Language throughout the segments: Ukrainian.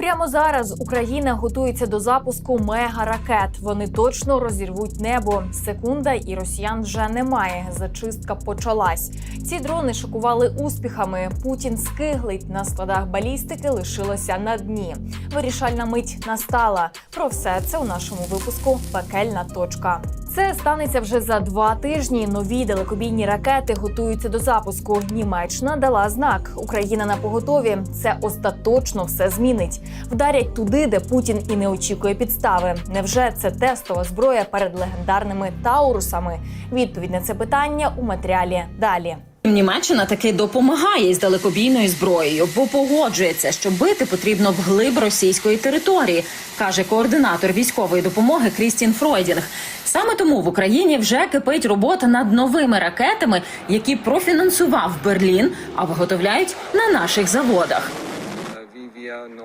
Прямо зараз Україна готується до запуску мегаракет. Вони точно розірвуть небо. Секунда, і росіян вже немає. Зачистка почалась. Ці дрони шокували успіхами. Путін скиглить на складах балістики. Лишилося на дні. Вирішальна мить настала. Про все це у нашому випуску Пекельна точка. Це станеться вже за два тижні. Нові далекобійні ракети готуються до запуску. Німеччина дала знак. Україна на поготові. Це остаточно все змінить. Вдарять туди, де Путін і не очікує підстави. Невже це тестова зброя перед легендарними таурусами? Відповідь на це питання у матеріалі далі. Німеччина таки допомагає з далекобійною зброєю, бо погоджується, що бити потрібно вглиб російської території, каже координатор військової допомоги Крістін Фройдінг. Саме тому в Україні вже кипить робота над новими ракетами, які профінансував Берлін, а виготовляють на наших заводах.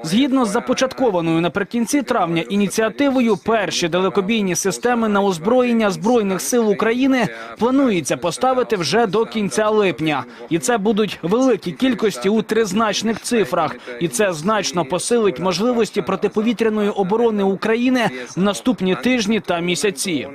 Згідно з започаткованою наприкінці травня ініціативою, перші далекобійні системи на озброєння збройних сил України планується поставити вже до кінця липня, і це будуть великі кількості у тризначних цифрах, і це значно посилить можливості протиповітряної оборони України в наступні тижні та місяці.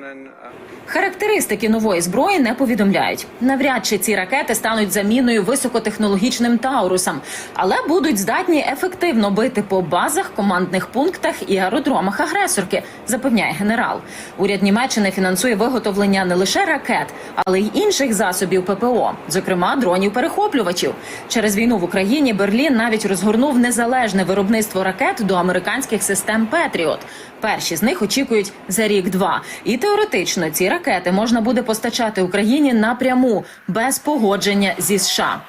Характеристики нової зброї не повідомляють. Навряд чи ці ракети стануть заміною високотехнологічним таурусам, але будуть здатні ефективно бити по базах, командних пунктах і аеродромах агресорки, запевняє генерал. Уряд Німеччини фінансує виготовлення не лише ракет, але й інших засобів ППО, зокрема дронів перехоплювачів. Через війну в Україні Берлін навіть розгорнув незалежне виробництво ракет до американських систем Петріот. Перші з них очікують за рік-два. І теоретично ці ракети можна буде постачати Україні напряму без погодження зі США.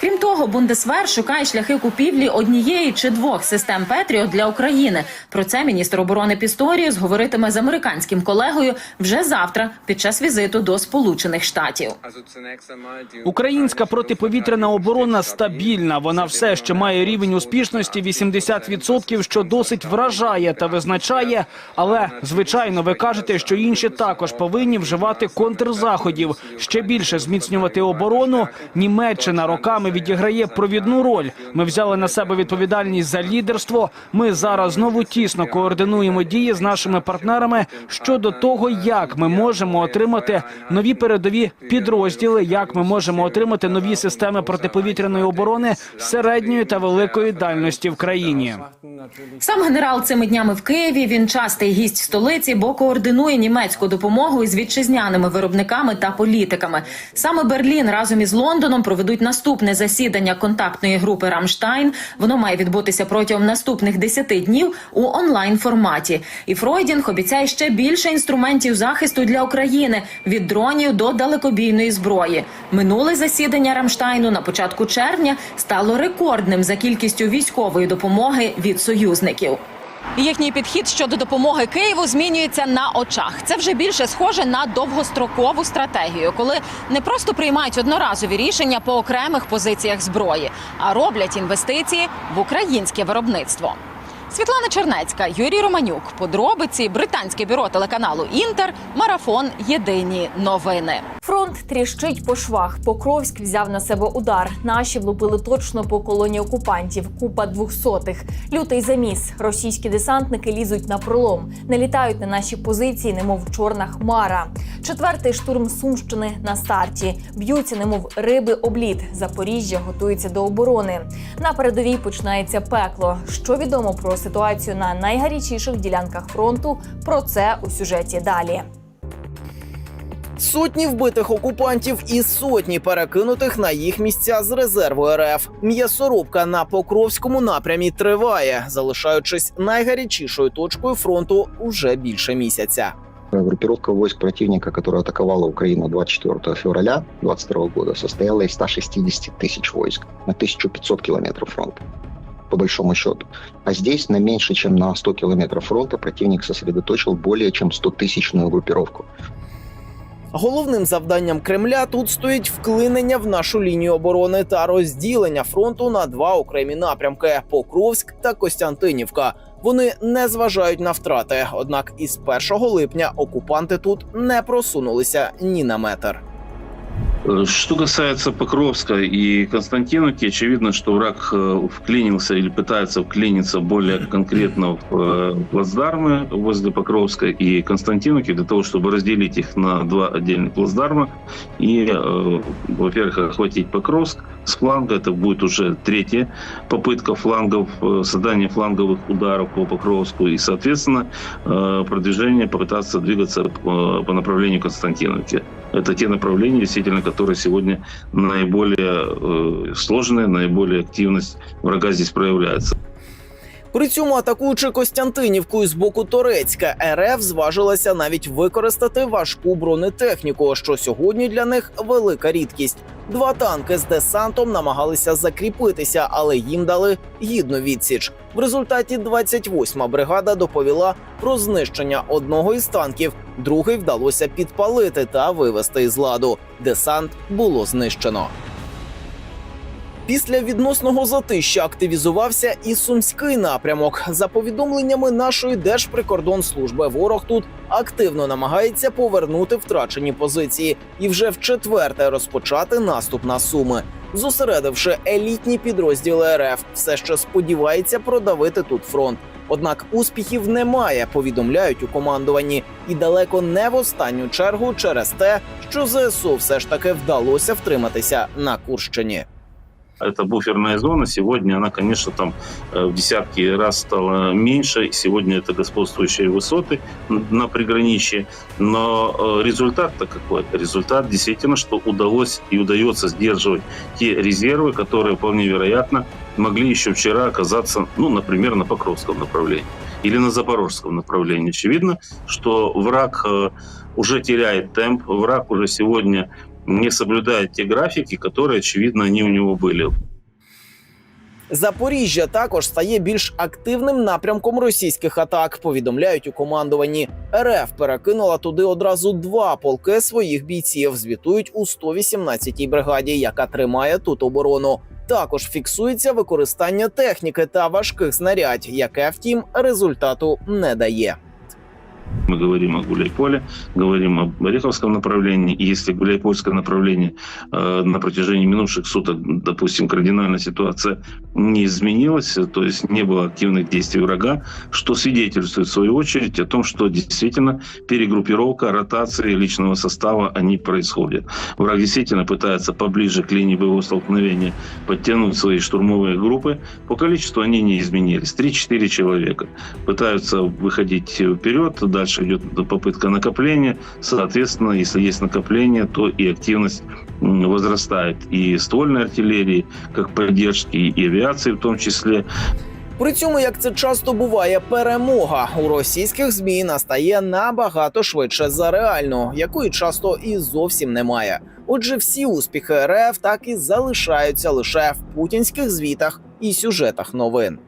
Крім того, Бундесвер шукає шляхи купівлі однієї чи двох систем Петріот для України. Про це міністр оборони Пісторіус говоритиме з американським колегою вже завтра під час візиту до Сполучених Штатів. Українська протиповітряна оборона стабільна. Вона все ще має рівень успішності 80%, що досить вражає та визначає. Але звичайно, ви кажете, що інші також повинні вживати контрзаходів, ще більше зміцнювати оборону. Німеччина роками відіграє провідну роль. Ми взяли на себе відповідальність за лідерство. Ми зараз знову тісно координуємо дії з нашими партнерами щодо того, як ми можемо отримати нові передові підрозділи, як ми можемо отримати нові системи протиповітряної оборони середньої та великої дальності в країні. Сам генерал цими днями в Києві. Він частий гість столиці, бо координує німецьку допомогу із вітчизняними виробниками та політиками. Саме Берлін разом із Лондоном проведуть наступне засідання контактної групи Рамштайн. Воно має відбутися протягом наступних 10 днів у онлайн форматі. І Фройдінг обіцяє ще більше інструментів захисту для України від дронів до далекобійної зброї. Минуле засідання Рамштайну на початку червня стало рекордним за кількістю військової допомоги від союзників. Їхній підхід щодо допомоги Києву змінюється на очах. Це вже більше схоже на довгострокову стратегію, коли не просто приймають одноразові рішення по окремих позиціях зброї, а роблять інвестиції в українське виробництво. Світлана Чернецька, Юрій Романюк. Подробиці британське бюро телеканалу Інтер. Марафон. Єдині новини. Фронт тріщить по швах. Покровськ взяв на себе удар. Наші влупили точно по колоні окупантів. Купа двохсотих. Лютий заміс. Російські десантники лізуть на пролом, не літають на наші позиції, немов чорна хмара. Четвертий штурм Сумщини на старті. Б'ються, немов риби обліт. Запоріжжя готується до оборони. На передовій починається пекло. Що відомо про ситуацію на найгарячіших ділянках фронту? Про це у сюжеті далі. Сотні вбитих окупантів і сотні перекинутих на їх місця з резерву РФ. М'ясорубка на Покровському напрямі триває, залишаючись найгарячішою точкою фронту уже більше місяця. Группировка войск противника, которая атаковала Украину 24 февраля 2022 года, состояла из 160 тысяч войск на 1500 километров фронта, по большому счету. А здесь на меньше, чем на 100 километров фронта противник сосредоточил более чем 100-тысячную группировку. Головним завданням Кремля тут стоїть вклинення в нашу лінію оборони та розділення фронту на два окремі напрямки: Покровськ та Костянтинівка. Вони не зважають на втрати. Однак із 1 липня окупанти тут не просунулися ні на метр. Э, Что касается Покровска и Константиновки, очевидно, что враг э, вклинился или пытается вклиниться более конкретно в э, плацдармы возле Покровска и Константиновки для того, чтобы разделить их на два отдельных плацдарма и, во-первых, охватить Покровск с фланга. Это будет уже третья попытка флангов, создания фланговых ударов по Покровску и, соответственно, продвижение попытаться двигаться по направлению Константиновки. Это те направления, действительно, которые сегодня наиболее э, сложные, наиболее активность врага здесь проявляется. При цьому, атакуючи Костянтинівку з боку Торецька, РФ зважилася навіть використати важку бронетехніку, що сьогодні для них велика рідкість. Два танки з десантом намагалися закріпитися, але їм дали гідну відсіч. В результаті 28-ма бригада доповіла про знищення одного із танків. Другий вдалося підпалити та вивести із ладу. Десант було знищено. Після відносного затища активізувався і сумський напрямок. За повідомленнями нашої держприкордонслужби, ворог тут активно намагається повернути втрачені позиції і вже в четверте розпочати наступ на суми. Зосередивши елітні підрозділи РФ, все ще сподівається продавити тут фронт. Однак успіхів немає, повідомляють у командуванні, і далеко не в останню чергу через те, що ЗСУ все ж таки вдалося втриматися на Курщині. Это буферная зона. Сегодня она, конечно, там э, в десятки раз стала меньше. Сегодня это господствующие высоты на приграничье. Но э, результат-то какой? Результат действительно, что удалось и удается сдерживать те резервы, которые вполне вероятно могли еще вчера оказаться, ну, например, на Покровском направлении или на Запорожском направлении. Очевидно, что враг э, уже теряет темп, враг уже сегодня не соблюдает те графики, которые, очевидно, они у него были. Запоріжжя також стає більш активним напрямком російських атак. Повідомляють у командуванні. РФ перекинула туди одразу два полки своїх бійців. Звітують у 118-й бригаді, яка тримає тут оборону. Також фіксується використання техніки та важких знарядь, яке, втім, результату не дає. Мы говорим о Гуляйполе, говорим об Ореховском направлении. И если Гуляйпольское направление э, на протяжении минувших суток, допустим, кардинально ситуация не изменилась, то есть не было активных действий врага, что свидетельствует в свою очередь о том, что действительно перегруппировка, ротации личного состава, они происходят. Враг действительно пытается поближе к линии боевого столкновения подтянуть свои штурмовые группы. По количеству они не изменились. 3-4 человека пытаются выходить вперед, дальше идет попытка накопления. Соответственно, если есть накопление, то и активность возрастает. И ствольной артиллерии, как поддержки, и авиации в том числе. При цьому, як це часто буває, перемога у російських змі настає набагато швидше за реальну, якої часто і зовсім немає. Отже, всі успіхи РФ так і залишаються лише в путінських звітах і сюжетах новин.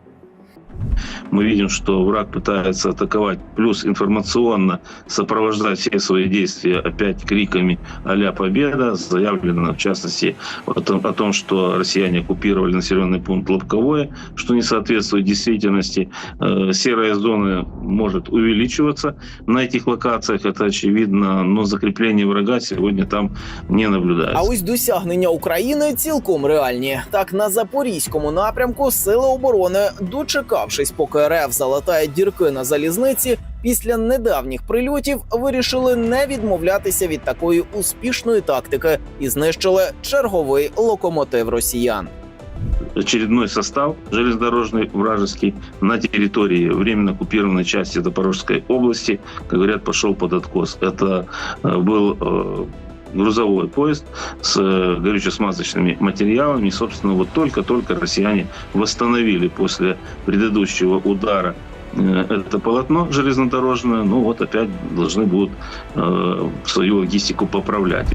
Мы видим, что враг пытается атаковать, плюс информационно сопровождать все свои действия опять криками а «Победа!». Заявлено, в частности, о том, о том, что россияне оккупировали населенный пункт Лобковое, что не соответствует действительности. Э, Серая зона может увеличиваться на этих локациях, это очевидно, но закрепление врага сегодня там не наблюдается. А ось досягнення України цілком реальні. Так на запорізькому напрямку сили оборони, дочекавшись, поки РФ залатає дірки на залізниці, після недавніх прильотів вирішили не відмовлятися від такої успішної тактики і знищили черговий локомотив росіян. очередной состав железнодорожный вражеский на территории временно оккупированной части Запорожской области, как говорят, пошел под откос. Это э, был э, грузовой поезд с э, горюче-смазочными материалами. И, собственно, вот только-только россияне восстановили после предыдущего удара э, это полотно железнодорожное, ну вот опять должны будут э, свою логистику поправлять.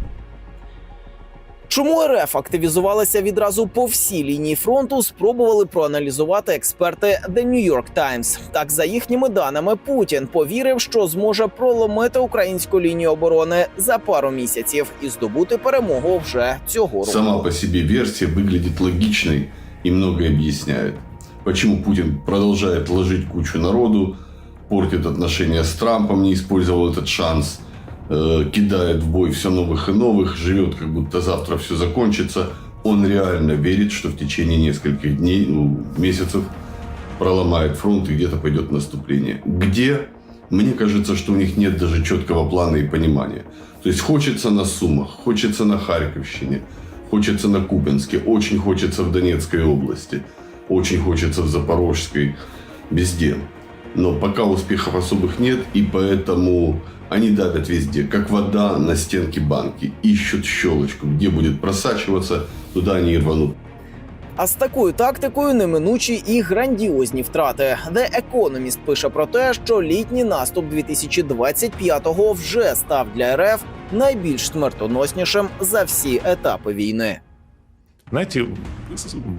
Чому РФ активізувалася відразу по всій лінії фронту? Спробували проаналізувати експерти The New York Times. Так, за їхніми даними, Путін повірив, що зможе проломити українську лінію оборони за пару місяців і здобути перемогу вже цього року. Сама по себе версия выглядит логичной и многое объясняет. Почему Путин продолжает ложить кучу народу, портит отношения с Трампом, не использовал этот шанс. Э, кидает в бой все новых и новых, живет как будто завтра все закончится. Он реально верит, что в течение нескольких дней, ну, месяцев проломает фронт и где-то пойдет наступление. Где? Мне кажется, что у них нет даже четкого плана и понимания. То есть хочется на Сумах, хочется на Харьковщине, хочется на Купинске, очень хочется в Донецкой области, очень хочется в Запорожской, везде. Но пока успехов особых нет, и поэтому они давят везде, как вода на стенке банки. Ищут щелочку, где будет просачиваться, туда они и рванут. А з такою тактикою неминучі і грандіозні втрати. The Economist пише про те, що літній наступ 2025-го вже став для РФ найбільш смертоноснішим за всі етапи війни. Знаете,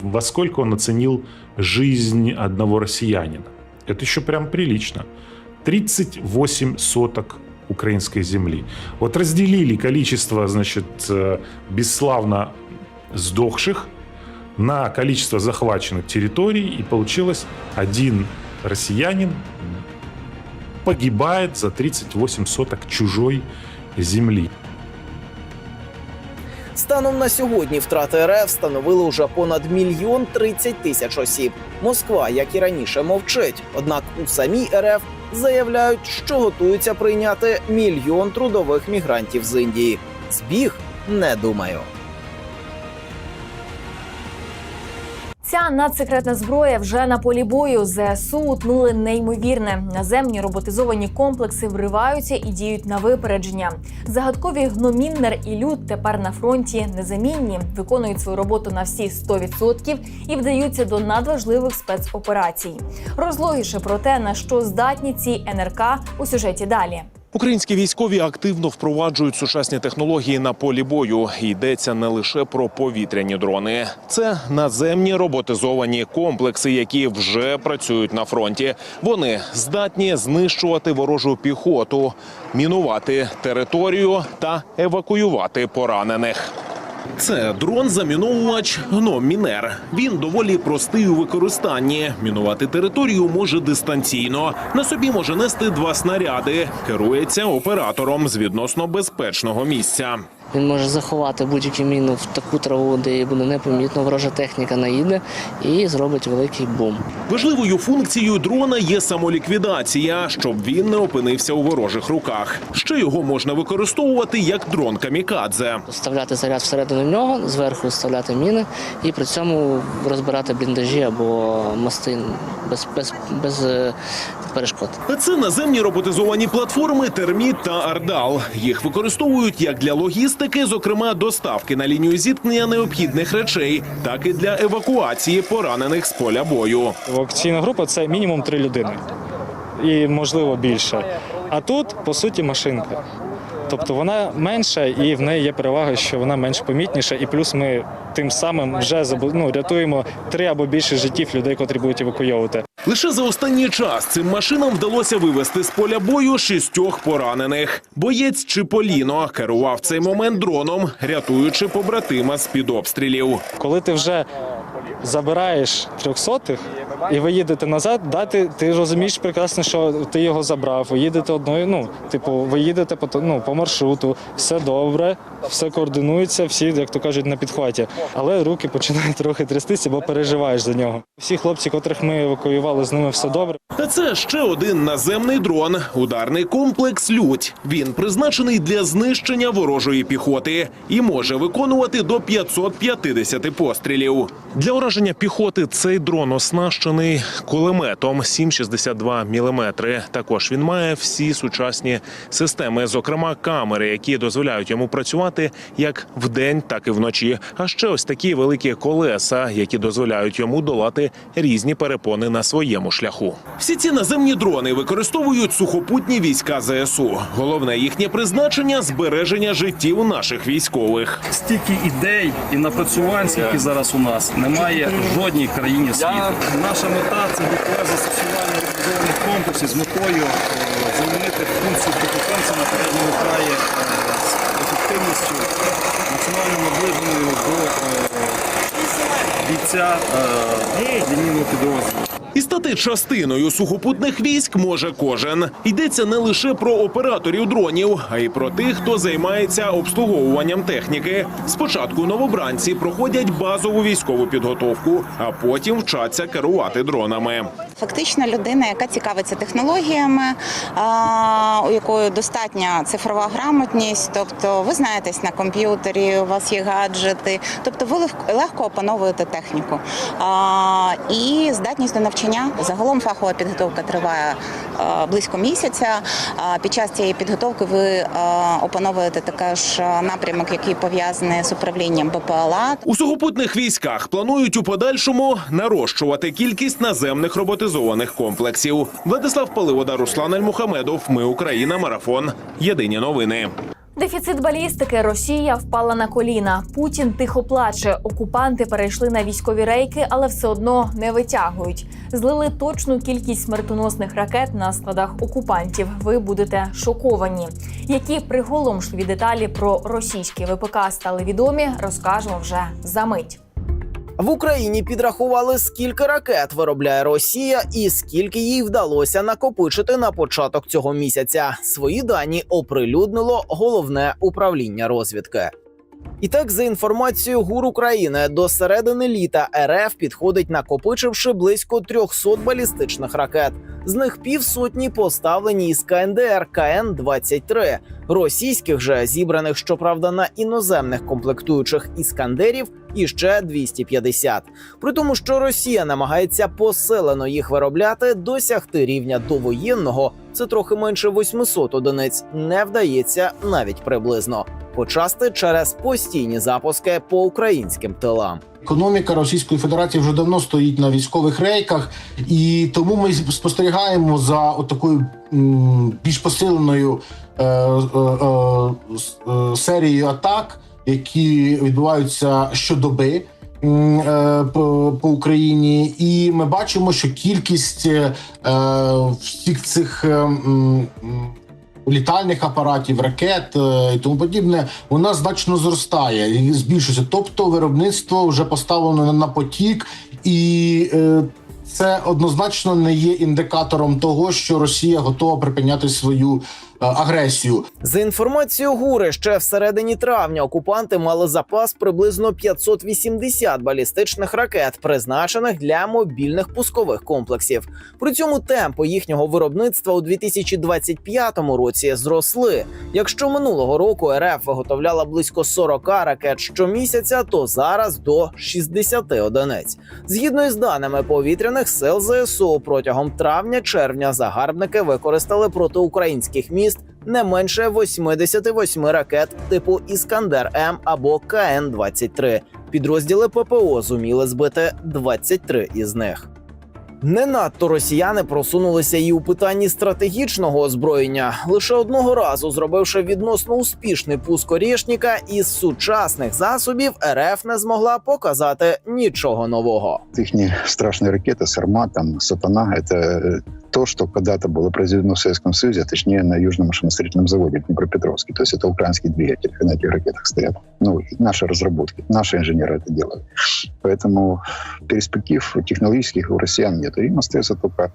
во сколько он оценил жизнь одного россиянина? Это еще прям прилично. 38 соток украинской земли. Вот разделили количество, значит, э, бесславно сдохших на количество захваченных территорий, и получилось один россиянин погибает за 38 соток чужой земли. Станом на сьогодні втрати РФ становили вже понад мільйон тридцять тисяч осіб. Москва, як і раніше, мовчить. Однак у самій РФ заявляють, що готуються прийняти мільйон трудових мігрантів з Індії. Збіг не думаю. Ця надсекретна зброя вже на полі бою. ЗСУ утнули неймовірне. Наземні роботизовані комплекси вриваються і діють на випередження. Загадкові гноміннер і люд тепер на фронті незамінні, виконують свою роботу на всі 100% і вдаються до надважливих спецоперацій. Розлогіше про те, на що здатні ці НРК у сюжеті далі. Українські військові активно впроваджують сучасні технології на полі бою. Йдеться не лише про повітряні дрони, це наземні роботизовані комплекси, які вже працюють на фронті. Вони здатні знищувати ворожу піхоту, мінувати територію та евакуювати поранених. Це дрон-заміновувач гном Мінер. Він доволі простий у використанні. Мінувати територію може дистанційно. На собі може нести два снаряди. Керується оператором з відносно безпечного місця. Він може заховати будь-яку міну в таку траву, де її буде непомітно. Ворожа техніка наїде і зробить великий бум. Важливою функцією дрона є самоліквідація, щоб він не опинився у ворожих руках. Ще його можна використовувати як дрон камікадзе. Вставляти заряд всередину нього, зверху вставляти міни і при цьому розбирати бліндажі або мости без, без, без е, перешкод. Це наземні роботизовані платформи Терміт та Ардал. Їх використовують як для логістики, зокрема доставки на лінію зіткнення необхідних речей, так і для евакуації поранених з поля бою. Евакуаційна група це мінімум три людини і можливо більше. А тут по суті машинка. Тобто вона менша і в неї є перевага, що вона менш помітніша, і плюс ми тим самим вже ну, рятуємо три або більше життів людей, котрі будуть евакуйовувати. Лише за останній час цим машинам вдалося вивести з поля бою шістьох поранених. Боєць Чиполіно керував в цей момент дроном, рятуючи побратима з під обстрілів. Коли ти вже забираєш трьохсотих і ви їдете назад, да, ти, ти розумієш прекрасно, що ти його забрав. Ви їдете одною, ну, типу, ви їдете по, ну, по маршруту, все добре, все координується, всі, як то кажуть, на підхваті. Але руки починають трохи трястися, бо переживаєш за нього. Всі хлопці, котрих ми евакуювали, з ними все добре. Та це ще один наземний дрон, ударний комплекс Людь. Він призначений для знищення ворожої піхоти і може виконувати до 550 пострілів. Для ураження піхоти цей дрон оснащений кулеметом 7,62 мм. Також він має всі сучасні системи, зокрема камери, які дозволяють йому працювати як вдень, так і вночі. А ще ось такі великі колеса, які дозволяють йому долати різні перепони на своєму шляху. Всі ці наземні дрони використовують сухопутні війська ЗСУ. Головне їхнє призначення збереження життів наших військових. стільки ідей і напрацювань, скільки зараз у нас, немає в жодній країні світу. Наша мета це буквально застосування роботизованих комплексів з метою е, замінити функцію на передньому краї е, з ефективністю максимально наближеною до е, бійця е, лінійного підрозділу. І стати частиною сухопутних військ може кожен. Йдеться не лише про операторів дронів, а й про тих, хто займається обслуговуванням техніки. Спочатку новобранці проходять базову військову підготовку, а потім вчаться керувати дронами. Фактично, людина, яка цікавиться технологіями, у якої достатня цифрова грамотність, тобто ви знаєтесь на комп'ютері, у вас є гаджети, тобто ви легко- опановуєте техніку. І здатність до навчання. Загалом фахова підготовка триває близько місяця. Під час цієї підготовки ви опановуєте також напрямок, який пов'язаний з управлінням БПЛА. У сухопутних військах планують у подальшому нарощувати кількість наземних роботизованих комплексів. Владислав Паливода, Руслан Альмухамедов. Ми Україна. Марафон. Єдині новини. Дефіцит балістики. Росія впала на коліна. Путін тихо плаче. Окупанти перейшли на військові рейки, але все одно не витягують. Злили точну кількість смертоносних ракет на складах окупантів. Ви будете шоковані. Які приголомшливі деталі про російські ВПК стали відомі, розкажемо вже за мить. В Україні підрахували, скільки ракет виробляє Росія і скільки їй вдалося накопичити на початок цього місяця. Свої дані оприлюднило головне управління розвідки. І так, за інформацією ГУР України, до середини літа РФ підходить, накопичивши близько 300 балістичних ракет. З них півсотні поставлені із КНДР КН-23. Російських же зібраних, щоправда, на іноземних комплектуючих іскандерів іще 250. При тому, що Росія намагається посилено їх виробляти, досягти рівня довоєнного це трохи менше 800 одиниць. Не вдається навіть приблизно. Почасти через постійні запуски по українським тилам. Економіка Російської Федерації вже давно стоїть на військових рейках, і тому ми спостерігаємо за такою більш посиленою е, е, е, е, серією атак, які відбуваються щодоби. е, По, по Україні, і ми бачимо, що кількість е, всіх цих е, літальних апаратів, ракет е, і тому подібне, вона значно зростає і збільшується. Тобто, виробництво вже поставлено на- потік, і е, це однозначно не є індикатором того, що Росія готова припиняти свою агресію. За інформацією ГУРи, ще в середині травня окупанти мали запас приблизно 580 балістичних ракет, призначених для мобільних пускових комплексів. При цьому темпи їхнього виробництва у 2025 році зросли. Якщо минулого року РФ виготовляла близько 40 ракет щомісяця, то зараз до 60 одиниць. Згідно із даними повітряних сил ЗСУ, протягом травня-червня загарбники використали проти українських міст не менше 88 ракет типу Іскандер М або КН 23 Підрозділи ППО зуміли збити 23 із них. Не надто росіяни просунулися і у питанні стратегічного озброєння, лише одного разу зробивши відносно успішний пуск Орєшніка із сучасних засобів, РФ не змогла показати нічого нового. Их страшные ракеты «Сармат», там, «Сатана» — это э, то, что когда-то было произведено в Советском Союзе, а точнее на Южном машиностроительном заводе в Днепропетровске. То есть это украинские двигатели на этих ракетах стоят. Ну, наши разработки, наши инженеры это делают. Поэтому перспектив технологических у россиян нет. Им остается только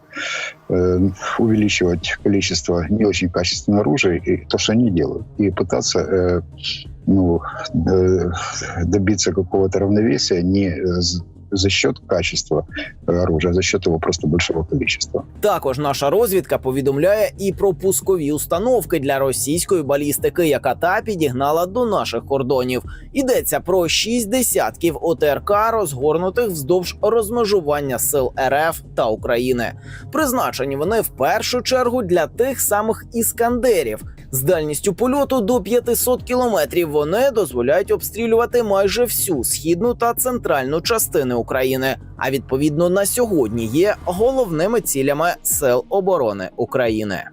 э, увеличивать количество не очень качественного оружия и то, что они делают. И пытаться э, ну, э, добиться какого-то равновесия не з- за счет качества э, оружия, за счет его просто большого количества. Також наша розвідка повідомляє і про пускові установки для російської балістики, яка та підігнала до наших кордонів. Йдеться про шість десятків ОТРК, розгорнутих вздовж розмежування сил РФ та України. Призначені вони в першу чергу для тих самих іскандерів. З дальністю польоту до 500 кілометрів вони дозволяють обстрілювати майже всю східну та центральну частини України. А відповідно на сьогодні є головними цілями сил оборони України.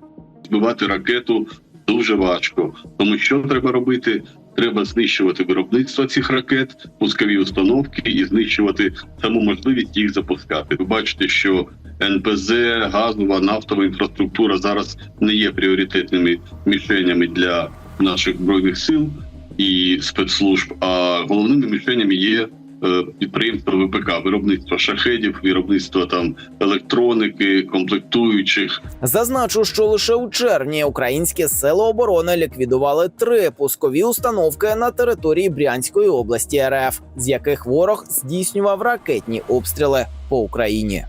збивати ракету дуже важко. Тому що треба робити? Треба знищувати виробництво цих ракет, пускові установки і знищувати саму можливість їх запускати. Ви бачите, що НПЗ, газова, нафтова інфраструктура зараз не є пріоритетними мішенями для наших збройних сил і спецслужб. А головними мішенями є е, підприємства ВПК, виробництво шахедів, виробництво там електроніки, комплектуючих. Зазначу, що лише у червні українські сили оборони ліквідували три пускові установки на території Брянської області РФ, з яких ворог здійснював ракетні обстріли по Україні.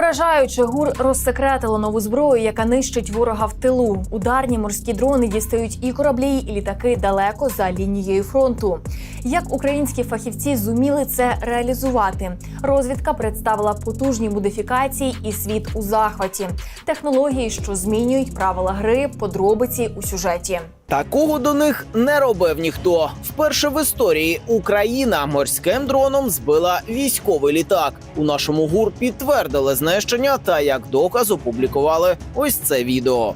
Вражаючи гур розсекретило нову зброю, яка нищить ворога в тилу. Ударні морські дрони дістають і кораблі, і літаки далеко за лінією фронту. Як українські фахівці зуміли це реалізувати? Розвідка представила потужні модифікації і світ у захваті, технології, що змінюють правила гри, подробиці у сюжеті. Такого до них не робив ніхто. Вперше в історії Україна морським дроном збила військовий літак. У нашому гур підтвердили знищення та як доказ опублікували ось це відео.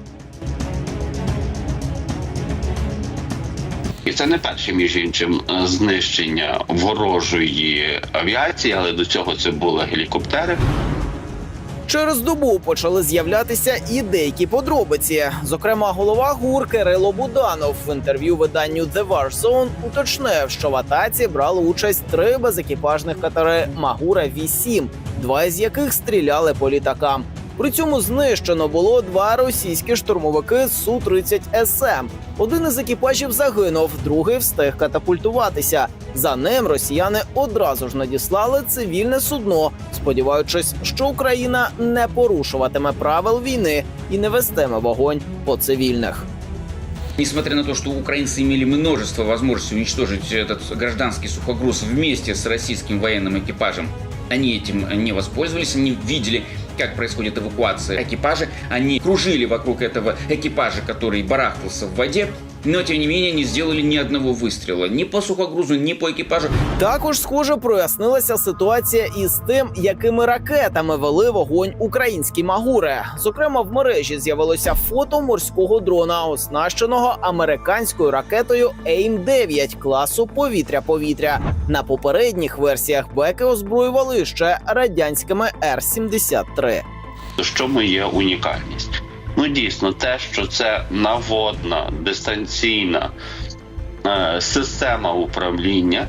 І це не перше, між іншим, е, знищення ворожої авіації, але до цього це були гелікоптери. Через добу почали з'являтися і деякі подробиці. Зокрема, голова ГУР Кирило Буданов в інтерв'ю виданню The War Zone уточнив, що в атаці брали участь три безекіпажних катери Магура 8 два з яких стріляли по літакам. При цьому знищено було два російські штурмовики су 30 СМ. Один із екіпажів загинув, другий встиг катапультуватися. За ним росіяни одразу ж надіслали цивільне судно, сподіваючись, що Україна не порушуватиме правил війни і не вестиме вогонь по цивільних. Несмотря на то, что украинцы имели множество возможностей уничтожить этот гражданский сухогруз вместе с российским военным экипажем, они этим не воспользовались, они видели, как происходит эвакуация экипажа, они кружили вокруг этого экипажа, который барахтался в воде, но тем не менее не сделали ни одного выстрела ни по сухогрузу, ни по экипажу. Також, схоже, прояснилася ситуація із тим, якими ракетами вели вогонь українські магури. Зокрема, в мережі з'явилося фото морського дрона, оснащеного американською ракетою AIM-9 класу повітря-повітря. На попередніх версіях беки озброювали ще радянськими Р-73. В чому є унікальність? Ну дійсно, те, що це наводна дистанційна е, система управління.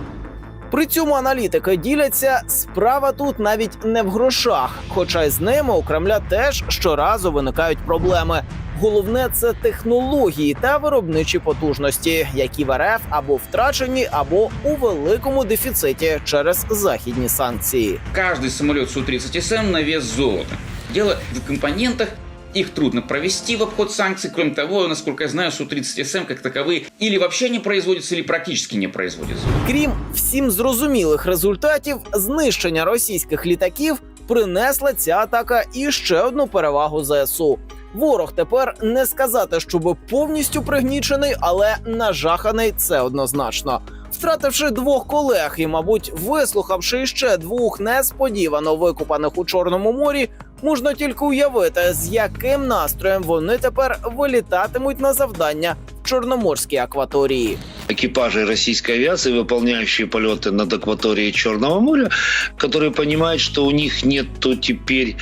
При цьому аналітики діляться, справа тут навіть не в грошах, хоча й з ними у Кремля теж щоразу виникають проблеми. Головне це технології та виробничі потужності, які в РФ або втрачені, або у великому дефіциті через західні санкції. Каждый самолет Су-30СМ на вес золота. Дело в компонентах, их трудно провести в обход санкций. Кроме того, насколько я знаю, Су-30СМ как таковые или вообще не производятся, или практически не производятся. Крім всім зрозумілих результатів, знищення російських літаків принесла ця атака і ще одну перевагу ЗСУ. Ворог тепер не сказати, щоб повністю пригнічений, але нажаханий це однозначно. Втративши двох колег і, мабуть, вислухавши ще двох несподівано викупаних у Чорному морі, можна тільки уявити, з яким настроєм вони тепер вилітатимуть на завдання в Чорноморській акваторії. экипажи российской авиации, выполняющие полеты над акваторией Черного моря, которые понимают, что у них нет теперь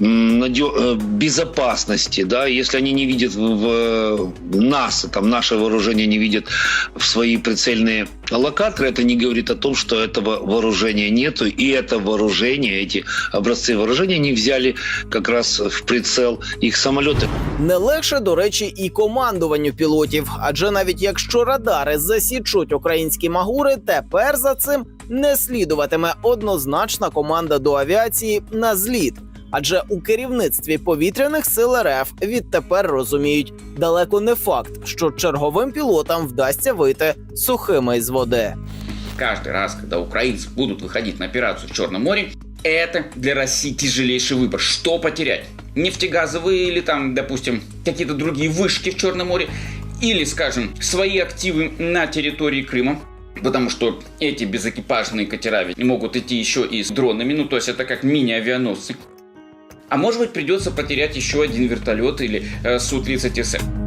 м, надё- э, безопасности, да, если они не видят в, в нас, там наше вооружение не видит в свои прицельные локаторы, это не говорит о том, что этого вооружения нету, и это вооружение, эти образцы вооружения не взяли как раз в прицел их самолеты. Не легше, до речі, і командуванню пілотів, адже навіть якщо радари засічуть українські магури, тепер за цим не слідуватиме однозначна команда до авіації на зліт. Адже у керівництві повітряних сил РФ відтепер розуміють, далеко не факт, що черговим пілотам вдасться вийти сухими із води. Каждый раз, когда украинцы будут выходить на операцию в Черном море, это для России тяжелейший выбор. Что потерять? Нефтегазовые или там, допустим, какие-то другие вышки в Черном море, или, скажем, свои активы на территории Крыма. Потому что эти безэкипажные катера ведь могут идти еще и с дронами, ну то есть это как мини-авианосцы. А может быть придется потерять еще один вертолет или э, Су-30СМ.